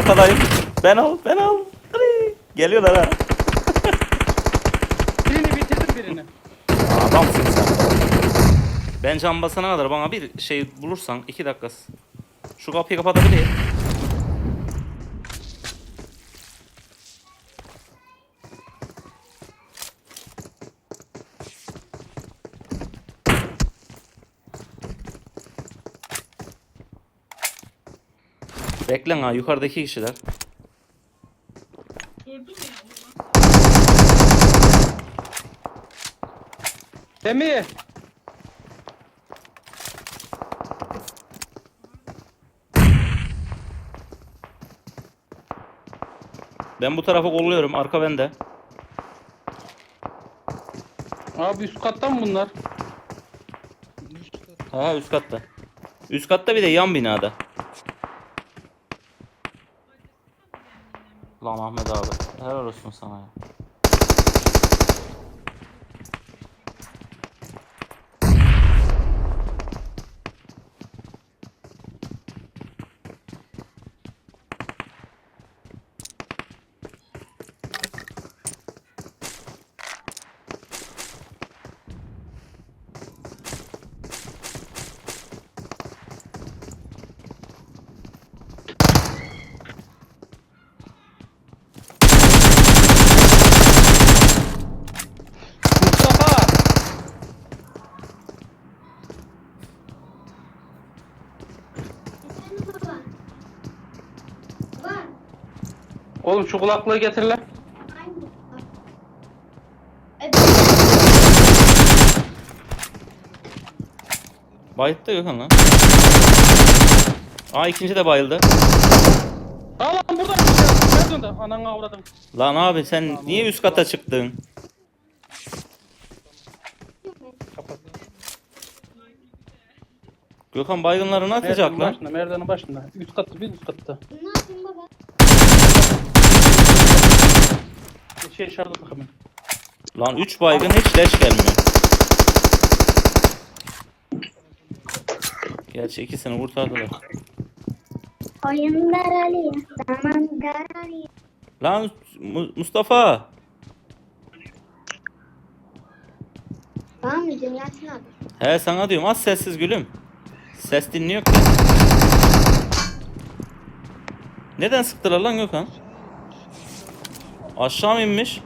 Ben arkadayım. Ben al, ben al. Hadi. Geliyorlar ha. Birini bitirdim birini. Adamsın sen. Ben can basana kadar bana bir şey bulursan iki dakikası. Şu kapıyı kapatabilir. Beklen ha yukarıdaki kişiler. Semih. Ben bu tarafa kolluyorum. Arka bende. Abi üst kattan mı bunlar? Ha üst katta. Üst katta bir de yan binada. Lan Ahmet abi. Helal olsun sana ya. Mustafa. Var. Oğlum şu kulaklığı getir lan. Aynı. Bayıldı Gökhan lan. Aa ikinci de bayıldı. Aa lan burada bir şey. Nerede onda? Ananı avradım. Lan abi sen niye üst kata çıktın? Kapat. Gökhan baygınları ne atacak Merdivenin lan? başında, merdivenin başında. Üst katta, bir üst katta. Bir şey şarjı bakalım. Lan 3 baygın hiç leş gelmiyor. Gerçi ikisini kurtardılar. Oyun daralıyor. Zaman daralıyor. Lan Mu- Mustafa. Tamam mı Cemil'sin abi? He sana diyorum az sessiz gülüm. Ses dinliyor ki. Neden sıktılar lan Gökhan? Aşağı mı inmiş?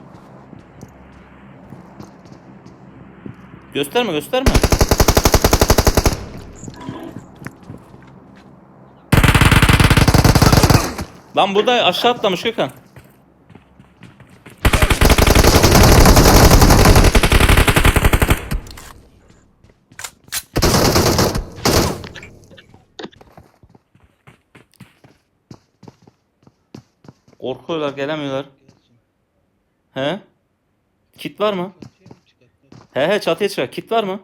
Gösterme gösterme. Lan burada aşağı atlamış Gökhan. Korkuyorlar gelemiyorlar. He? Kit var mı? He he çatıya çıkar. Kit var mı?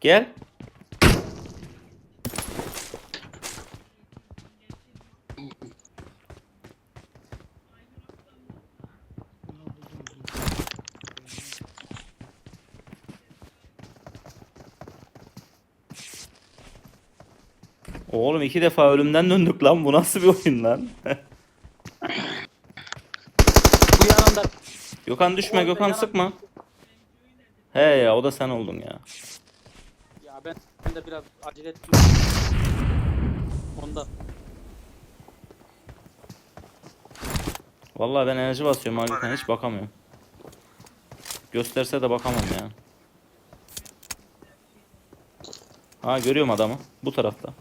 Gel. Oğlum iki defa ölümden döndük lan. Bu nasıl bir oyun lan? Bu yanında. Gökhan düşme Gökhan sıkma. He ya o da sen oldun ya. Ya ben, ben de biraz acele ettim. Ondan. Vallahi ben enerji basıyorum abi Gökhan hiç bakamıyorum. Gösterse de bakamam ya. Ha görüyorum adamı. Bu tarafta.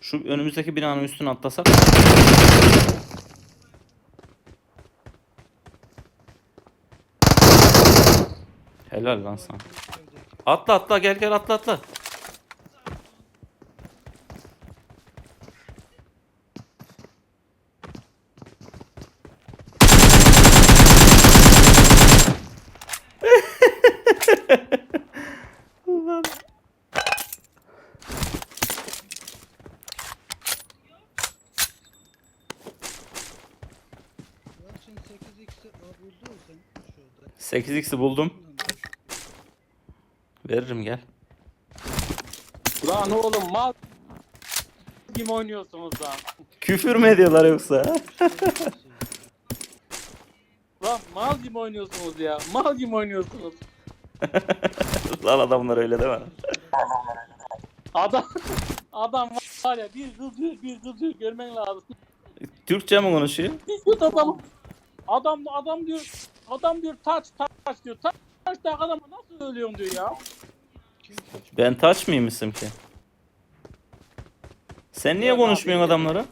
Şu önümüzdeki binanın üstüne atlasak. Helal lan sana. Atla atla gel gel atla atla. Sen 8x'i buldum. Veririm gel. Lan oğlum mal gibi oynuyorsunuz lan. Küfür mü ediyorlar yoksa? Lan mal gibi oynuyorsunuz ya. Mal gibi oynuyorsunuz. Lan adamlar öyle deme. Adam adam var ya bir kızıyor bir kızıyor görmen lazım. Türkçe mi konuşuyor? Bir adam adam adam diyor adam diyor taç taç diyor taç taç da adama nasıl ölüyorsun diyor ya. Ben taç mıymışım ki? Sen niye konuşmuyorsun adamlara?